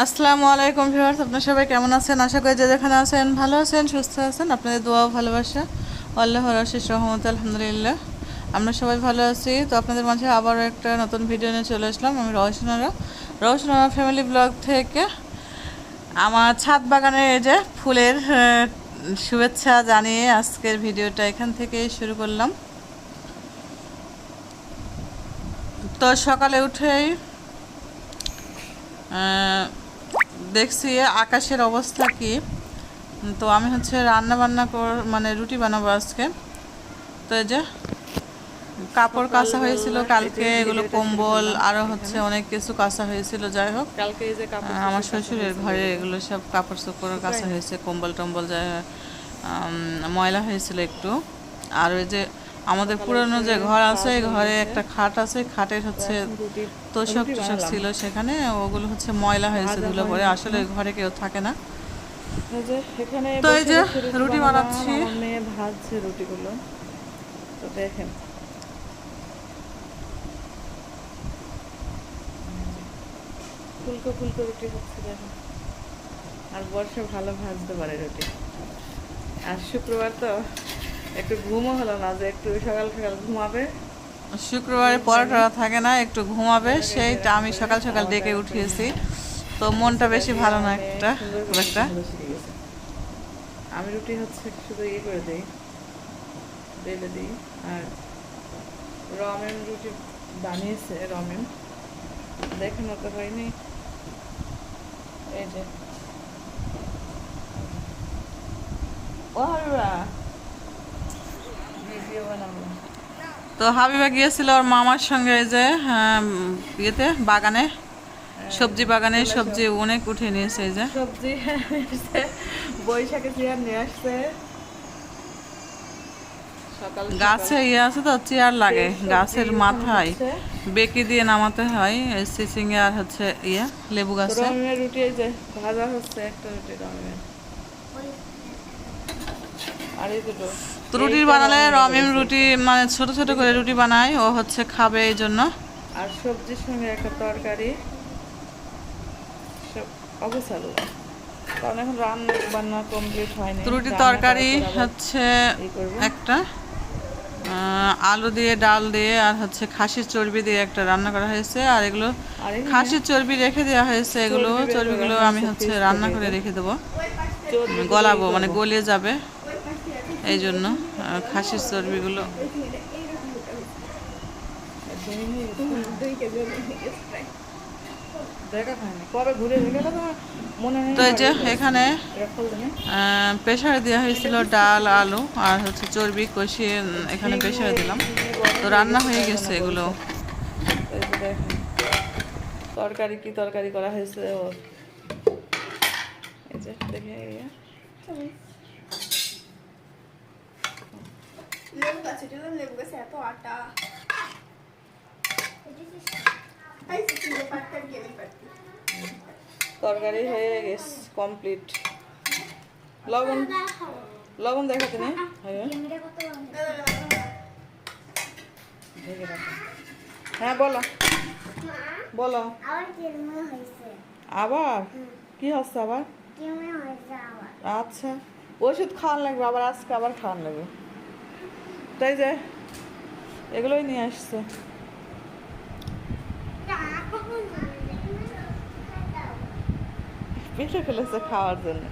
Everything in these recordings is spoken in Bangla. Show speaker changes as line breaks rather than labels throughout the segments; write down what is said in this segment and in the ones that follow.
আসসালামু আলাইকুম ভিউয়ার্স, আপনারা সবাই কেমন আছেন? আশা করি যে যেখানে আছেন ভালো আছেন, সুস্থ আছেন। আপনাদের দোয়া ভালোবাসা। আল্লাহর আশিস রহমত, আলহামদুলিল্লাহ। আমরা সবাই ভালো আছি। তো আপনাদের মাঝে আবারও একটা নতুন ভিডিও নিয়ে চলে আসলাম। আমি রওশনারা রওশনারা ফ্যামিলি ব্লগ থেকে আমার ছাদ বাগানের এই যে ফুলের শুভেচ্ছা জানিয়ে আজকের ভিডিওটা এখান থেকেই শুরু করলাম। তো সকালে উঠেই দেখছি আকাশের অবস্থা কি। তো আমি হচ্ছে রান্না বান্না কর মানে রুটি বানাবো আজকে। তো এই যে কাপড় কাঁচা হয়েছিল কালকে এগুলো কম্বল আরও হচ্ছে অনেক কিছু কাঁচা হয়েছিল যাই হোক।
কালকে এই যে
আমার শ্বশুরের ঘরে এগুলো সব কাপড় চোপড় কাঁচা হয়েছে কম্বল টম্বল যাই ময়লা হয়েছিল একটু। আর ওই যে আমাদের পুরনো যে ঘর আছে ঘরে একটা খাট আছে খাটের হচ্ছে তোষক টোষক ছিল সেখানে ওগুলো হচ্ছে ময়লা হয়েছে ধুলো পরে আসলে ঘরে কেউ থাকে না। তো এই যে রুটি বানাচ্ছি।
মেয়ে ভাজছে রুটিগুলো। তো দেখেন। ফুলকো ফুলকো রুটি হচ্ছে দেখেন। আর বর্ষা ভালো ভাজতে পারে রুটি। আর শুক্রবার তো একটু ঘুমও হলো না যে একটু সকাল সকাল ঘুমাবে।
শুক্রবারে পরোটা থাকে না একটু ঘুমাবে সেইটা আমি সকাল সকাল ডেকে উঠিয়েছি। তো মনটা বেশি ভালো না একটা খুব একটা।
আমি রুটি হচ্ছে শুধু ইয়ে করে দিই বেলে দিই। আর রমেন রুটি বানিয়েছে রমেন। দেখানো তো হয়নি। এই যে। ও হাবিবা ভিডিও বানাবো
তো হাবিবা গিয়েছিল ওর মামার সঙ্গে যে ইয়েতে বাগানে সবজি বাগানে সবজি অনেক উঠে নিয়েছে এই যে।
সবজি বৈশাখে চেয়ার নিয়ে আসছে।
গাছে ইয়ে আছে তো চেয়ার লাগে গাছের মাথায়। বেকি দিয়ে নামাতে হয় সিসিংয়ে আর হচ্ছে ইয়ে লেবু গাছে।
রুটি এই যে ভাজা হচ্ছে একটা রুটি আর এই দুটো।
তো রুটি বানালে রমিম রুটি মানে ছোট ছোট করে রুটি বানায় ও হচ্ছে খাবে এই জন্য।
আর সবজির সঙ্গে একটা তরকারি সব অবসালু কারণ এখন রান্না বান্না কমপ্লিট হয়নি
রুটি তরকারি
করার পর আবার
হচ্ছে একটা আহ, আলু দিয়ে ডাল দিয়ে আর হচ্ছে খাসির চর্বি দিয়ে একটা রান্না করা হয়েছে। আর এগুলো খাসির চর্বি রেখে দেওয়া হয়েছে এগুলো চর্বিগুলো আমি হচ্ছে রান্না করে রেখে দেবো। গলাবো মানে গলিয়ে যাবে। এই জন্য খাসির চর্বিগুলো। তো এই যে এখানে প্রেশারে দেওয়া হয়েছিল ডাল, আলু, আর হচ্ছে চর্বি কষিয়ে এখানে প্রেশারে দিলাম। তো রান্না হয়ে গেছে এগুলো।
তরকারি কি তরকারি করা হয়েছে? ইয়ে।
লেবু লেবু গাছে এত আটা।
তরকারি হয়ে গেছে কমপ্লিট লবণ লবণ দেখো তুমি। হয়ে। হ্যাঁ বলো। বলো।
আবার?
কি হচ্ছে আবার? আচ্ছা। ওষুধ খাওয়ান লাগবে আবার আজকে আবার খাওয়ান লাগবে। তাই যে এগুলোই নিয়ে আসছে। পেটে ফেলেছে খাওয়ার জন্য।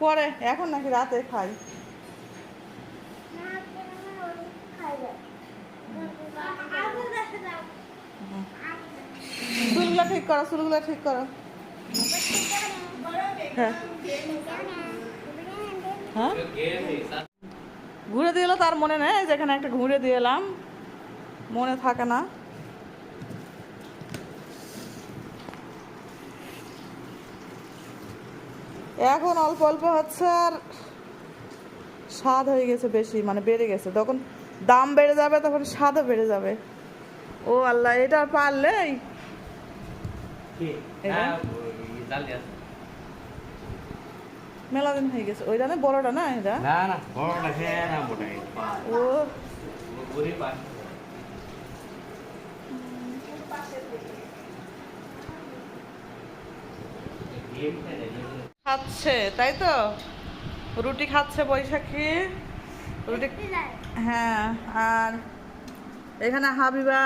পরে এখন নাকি রাতে খাই। চুলগুলো ঠিক করো, চুলগুলো ঠিক করো। হ্যাঁ? ঘুরে দিয়ে এলো তার মনে নেই, যেখানে একটা ঘুরে দিয়ে এলাম। মনে থাকে না। এখন অল্প অল্প হচ্ছে আর স্বাদ হয়ে গেছে বেশি মানে বেড়ে গেছে। তখন দাম বেড়ে যাবে, তখন স্বাদও বেড়ে যাবে। ও আল্লাহ, এটা পারলেই? মেলা দিন হয়ে গেছে ওইটা না বড়টা না এটা
না না বড়টা সে না মোটা
ও
গরিব
খাচ্ছে তাই তো রুটি খাচ্ছে বৈশাখী রুটি হ্যাঁ আর এখানে হাবিবা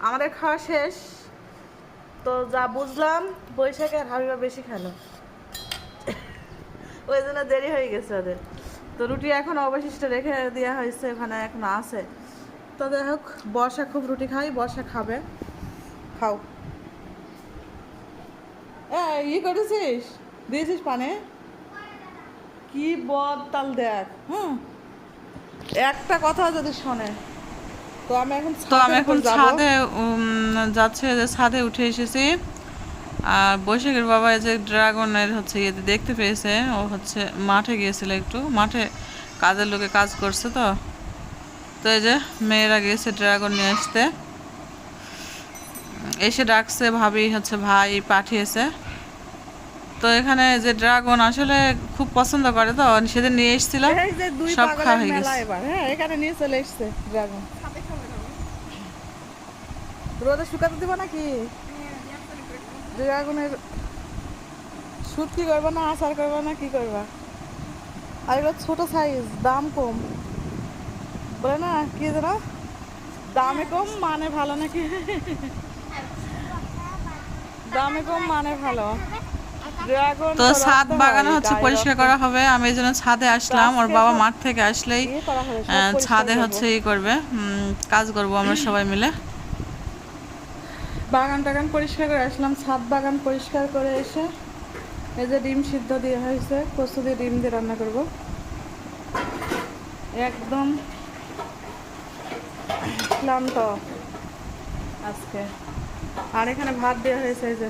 আমাদের খাওয়া শেষ তো যা বুঝলাম, বৈশাখী আর হাবিবা বেশি খেলো ওই জন্য দেরি হয়ে গেছে ওদের। তো রুটি এখন অবশিষ্ট রেখে দেওয়া হয়েছে, ওখানে এখন আছে। তো যাই হোক, বর্ষা খুব রুটি খাই, বর্ষা খাবে। খাও। ই করেছিস? দিয়েছিস পানে? কি বদ তাল দেখ, হুম? একটা কথা যদি শোনে। তো আমি এখন তো আমি এখন ছাদে যাচ্ছে যে ছাদে উঠে এসেছি। আর বৈশাখের বাবা যে ড্রাগনের হচ্ছে ইয়েতে দেখতে পেয়েছে ও হচ্ছে মাঠে গিয়েছিল একটু। মাঠে কাজের লোকে কাজ করছে তো। তো এই যে মেয়েরা গিয়েছে ড্রাগন নিয়ে আসতে। এসে ডাকছে ভাবি হচ্ছে ভাই পাঠিয়েছে। তো এখানে যে ড্রাগন আসলে খুব পছন্দ করে তো সেদিন নিয়ে এসেছিল। সব খাওয়া হয়ে গেছে। হ্যাঁ এখানে নিয়ে চলে এসছে ড্রাগন। রোদে শুকাতে দেবো নাকি? ড্রাগনের শুট কি করবা না আচার করবা না কি করবা? আর এগুলো ছোট সাইজ দাম কম। বলে না কি যেন? দামে কম মানে ভালো নাকি? দামে কম মানে ভালো।
তো ছাদ বাগানে হচ্ছে পরিষ্কার করা হবে। আমি এই জন্য ছাদে আসলাম। ওর বাবা মাঠ থেকে আসলেই ছাদে হচ্ছে ই করবে। কাজ করব আমরা সবাই মিলে।
বাগান টাগান পরিষ্কার করে আসলাম, ছাদ বাগান পরিষ্কার করে এসে এই যে ডিম সিদ্ধ দিয়ে হয়েছে, কচু দিয়ে ডিম দিয়ে রান্না করব। একদম ক্লান্ত আজকে। আর এখানে ভাত দেওয়া হয়েছে এই যে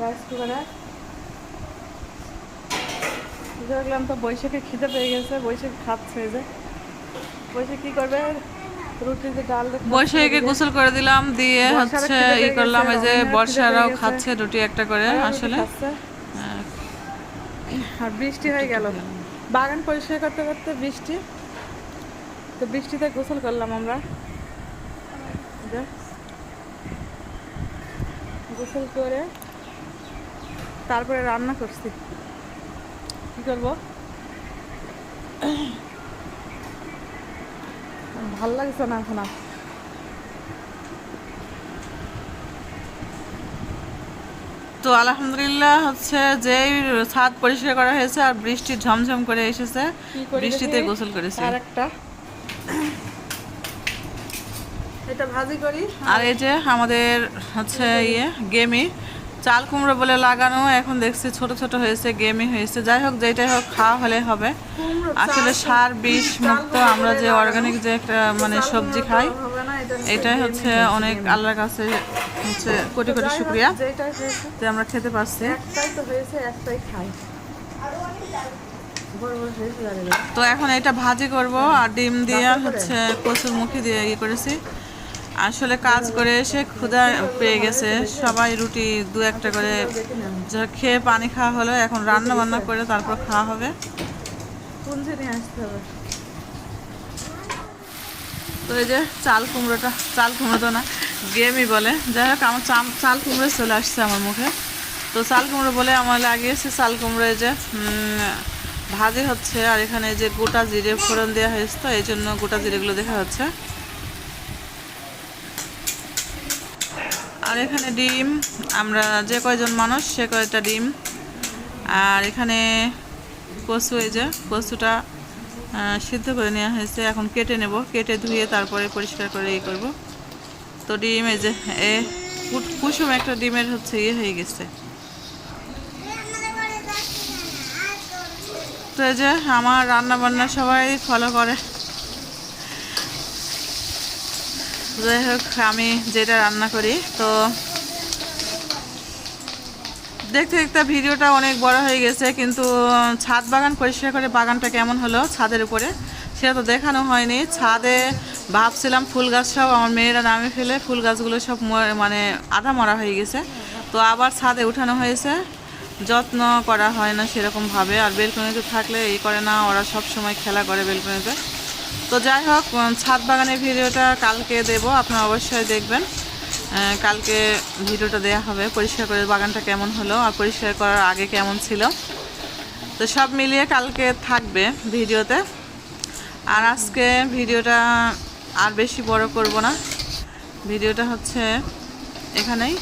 রাইস কুকারে দেখলাম তো বৈশাখে খিদে পেয়ে গেছে, বৈশাখ খাচ্ছে এই যে। বৈশাখ কি করবে?
বৈশাখীকে গোসল করে দিলাম দিয়ে হচ্ছে ই করলাম এই যে বর্ষারাও খাচ্ছে রুটি একটা করে আসলে।
আর বৃষ্টি হয়ে গেল। বাগান পরিষ্কার করতে করতে বৃষ্টি। তো বৃষ্টিতে গোসল করলাম আমরা। গোসল করে তারপরে রান্না করছি। কি করব? ভালো লাগছে না এখন আর
তো আলহামদুলিল্লাহ হচ্ছে যে ছাদ পরিষ্কার করা হয়েছে আর বৃষ্টি ঝমঝম করে এসেছে। বৃষ্টিতে গোসল করেছে।
আর একটা? এটা ভাজি করি।
আর এই যে আমাদের হচ্ছে ইয়ে গেমি। চাল কুমড়ো বলে লাগানো এখন দেখছি ছোট ছোট হয়েছে গেমি হয়েছে। যাই হোক যেটাই হোক খাওয়া হলে হবে। আসলে সার বিষ মুক্ত আমরা যে অর্গানিক যে একটা মানে সবজি খাই এটাই হচ্ছে অনেক। আল্লাহর কাছে হচ্ছে কোটি কোটি শুক্রিয়া যে আমরা খেতে পারছি।
তো
এখন এটা ভাজি করব আর ডিম দিয়ে হচ্ছে কচুর মুখি দিয়ে ইয়ে করেছি। আসলে কাজ করে এসে ক্ষুধা পেয়ে গেছে। সবাই রুটি দু একটা করে খেয়ে পানি খাওয়া হলো এখন রান্না বান্না করে তারপর খাওয়া হবে। তো এই যে চাল কুমড়োটা চাল কুমড়ো তো না গেমই বলে। যাই হোক আমার চাম- চাল কুমড়ো চলে আসছে আমার মুখে। তো চাল কুমড়ো বলে আমার লাগিয়েছে চাল কুমড়ো এই যে ভাজি হচ্ছে। আর এখানে যে গোটা জিরে ফোড়ন দেওয়া হয়েছে তো এই জন্য গোটা জিরেগুলো দেখা হচ্ছে আর এখানে ডিম, আমরা যে কয়জন মানুষ, সে কয়টা ডিম। আর এখানে কচু, এই যে কচুটা সিদ্ধ করে নেওয়া হয়েছে। এখন কেটে নেব। কেটে ধুয়ে তারপরে পরিষ্কার করে ইয়ে করব। তো ডিম, এই যে, এ কুসুম একটা ডিমের হচ্ছে ইয়ে হয়ে গেছে। তো এই যে, আমার রান্না বান্না সবাই ফলো করে। যাই হোক, আমি যেটা রান্না করি, তো দেখতে দেখতে ভিডিওটা অনেক বড় হয়ে গেছে, কিন্তু ছাদ বাগান, পরিষ্কার করে বাগানটা কেমন হলো ছাদের উপরে, সেটা তো দেখানো হয়নি। ছাদে ভাবছিলাম ফুল গাছ সব আমার মেয়েরা নামে ফেলে, ফুল গাছগুলো সব মানে আধা মরা হয়ে গেছে। তো আবার ছাদে উঠানো হয়েছে, যত্ন করা হয় না সেরকমভাবে, আর বেলকনিতে থাকলে এই করে না, ওরা সব সময় খেলা করে বেলকনিতে। তো যাই হোক ছাদ বাগানের ভিডিওটা কালকে দেব, আপনারা অবশ্যই দেখবেন। কালকে ভিডিওটা দেওয়া হবে, পরিষ্কার করে বাগানটা কেমন হলো আর পরিষ্কার করার আগে কেমন ছিল। তো সব মিলিয়ে কালকে থাকবে ভিডিওতে। আর আজকে ভিডিওটা আর বেশি বড় করব না। ভিডিওটা হচ্ছে এখানেই।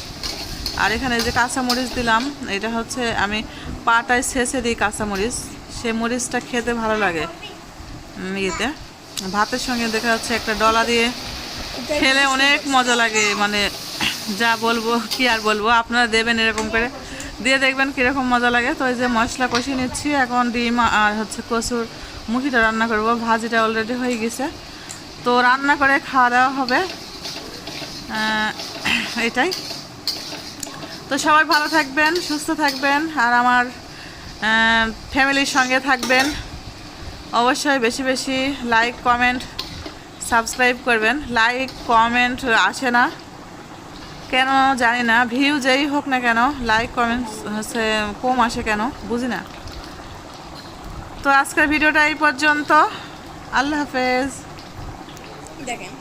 আর এখানে যে কাঁচামরিচ দিলাম, এটা হচ্ছে আমি পাটায় ছেঁচে দিই কাঁচামরিচ। সে মরিচটা খেতে ভালো লাগে ইয়েতে। ভাতের সঙ্গে দেখা যাচ্ছে একটা ডলা দিয়ে খেলে অনেক মজা লাগে মানে যা বলব, কি আর বলব, আপনারা দেবেন এরকম করে। দিয়ে দেখবেন কীরকম মজা লাগে। তো এই যে মশলা কষিয়ে নিচ্ছি, এখন ডিম আর হচ্ছে কচুর মুখিটা রান্না করব। ভাজিটা অলরেডি হয়ে গেছে। তো রান্না করে খাওয়া দাওয়া হবে। এটাই। তো সবাই ভালো থাকবেন, সুস্থ থাকবেন, আর আমার ফ্যামিলির সঙ্গে থাকবেন। অবশ্যই বেশি বেশি লাইক কমেন্ট সাবস্ক্রাইব করবেন। লাইক কমেন্ট আসে না। কেন জানি না। ভিউ যেই হোক না কেন লাইক কমেন্ট হচ্ছে কম আসে কেন, বুঝি না। তো আজকের ভিডিওটা এই পর্যন্ত। আল্লাহ হাফেজ।
দেখেন